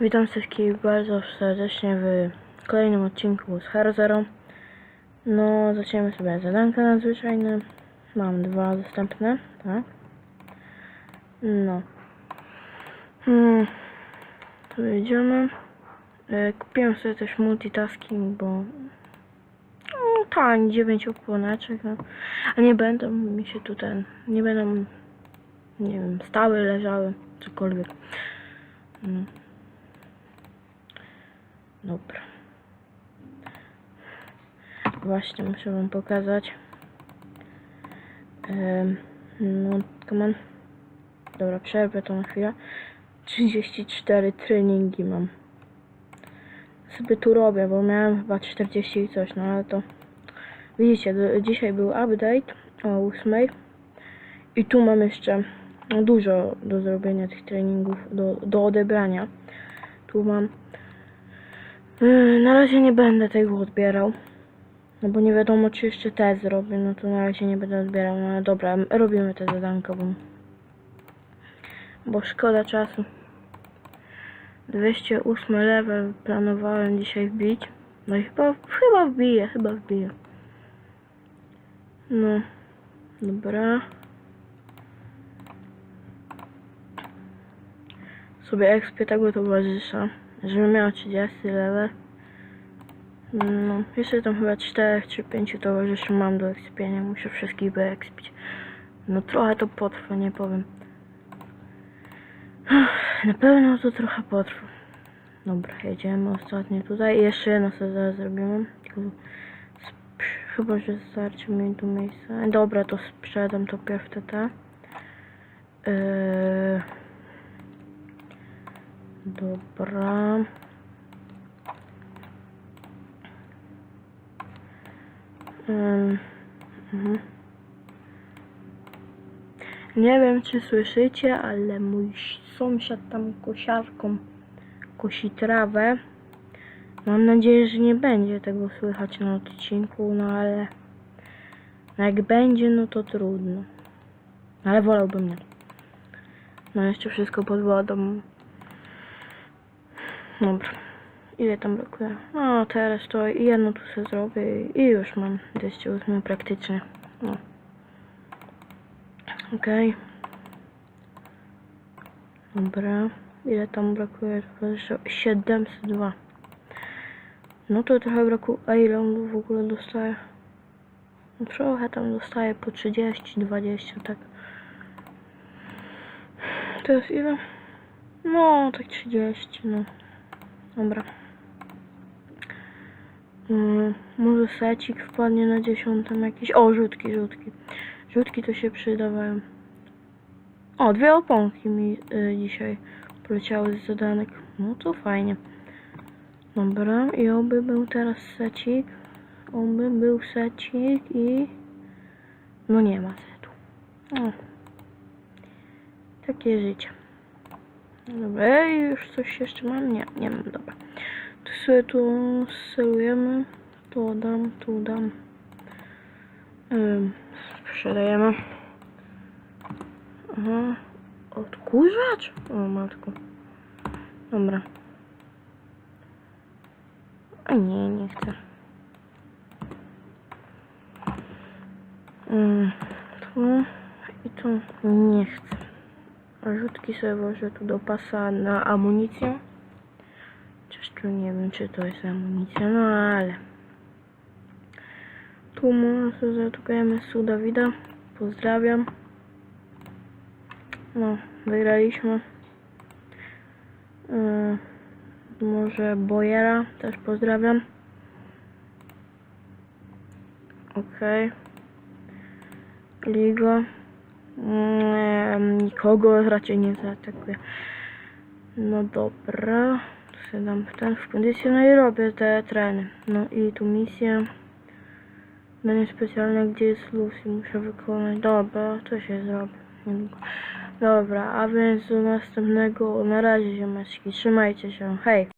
Witam wszystkich bardzo serdecznie w kolejnym odcinku z Hero. No, zaczniemy sobie zadanka nadzwyczajne. Mam dwa dostępne, tak? No. Hmm. To jedziemy. E, kupiłem sobie też multitasking, bo no, tań, 9 opłoneczek, no. A nie będą mi się tu ten, nie będą, nie wiem, stały, leżały, cokolwiek. No. Dobra. Właśnie muszę wam pokazać. Em, no, come on. Dobra, przerwę na chwilę. 34 treningi mam. Sobie tu robię, bo miałem chyba 40 i coś, no ale to... Widzicie, do, dzisiaj był update o 8. I tu mam jeszcze dużo do zrobienia tych treningów, do, do odebrania. Tu mam Na razie nie będę tego odbierał. No bo nie wiadomo czy jeszcze te zrobię, no to na razie nie będę odbierał. No ale dobra, robimy te zadanka, bo, bo szkoda czasu. 208 level planowałem dzisiaj wbić. No i chyba, chyba wbiję, chyba wbiję. No, dobra. Sobie ekspię tego towarzysza, żeby miał 30 level. No, jeszcze tam chyba 4 czy 5 towarzyszy mam do ekspienia. Muszę wszystkich wyekspić. No trochę to potrwa, nie powiem. Na pewno to trochę potrwa. Dobra, jedziemy ostatnio tutaj. I jeszcze jedno sobie zaraz zrobimy. Chyba, że starczy mi tu miejsca. Dobra, to sprzedam to pierw TT. Yy... Dobra. Mhm. Nie wiem, czy słyszycie, ale mój sąsiad tam kosiarką kosi trawę. Mam nadzieję, że nie będzie tego słychać na odcinku, no ale jak będzie, no to trudno. Ale wolałbym nie. No jeszcze wszystko pod wodą. Dobra. Ile tam brakuje? No teraz to jedno tu sobie zrobię i już mam 208 praktycznie. No. Okej. Dobra. Ile tam brakuje? Jeszcze 702. No to trochę brakuje. A ile on w ogóle dostaje? No trochę tam dostaje po 30, 20, tak. To jest ile? No, tak 30, no. Dobra. Mm, może secik wpadnie na dziesiątym jakiś. O, rzutki, rzutki. Rzutki to się przydawają. O, dwie oponki mi y, dzisiaj poleciały z zadanek. No to fajnie. Dobra, i oby był teraz secik. Oby był secik i... No nie ma setu. O. Takie życie. Dobra, już coś jeszcze mam? Nie, nie mam, dobra. To sobie tu selujemy. Tu dam, tu dam. Sprzedajemy. Aha. Odkurzacz? O matko. Dobra. A nie, nie chcę. Tu i tu nie chcę. Rzutki sobie włożę tu do pasa na amunicję. Chociaż tu nie wiem, czy to jest amunicja, no ale... Tu może sobie zatukajemy su Dawida. Pozdrawiam. No, wygraliśmy. Yy, może Bojera też pozdrawiam. Okej. Ligo. Nie, nikogo raczej nie zaatakuje. No dobra. To sobie dam ten w kondycję, no i robię te treny. No i tu misja. Danie specjalne, gdzie jest Lucy, muszę wykonać. Dobra, to się zrobi. Dobra, a więc do następnego. Na razie ziomeczki, trzymajcie się, hej.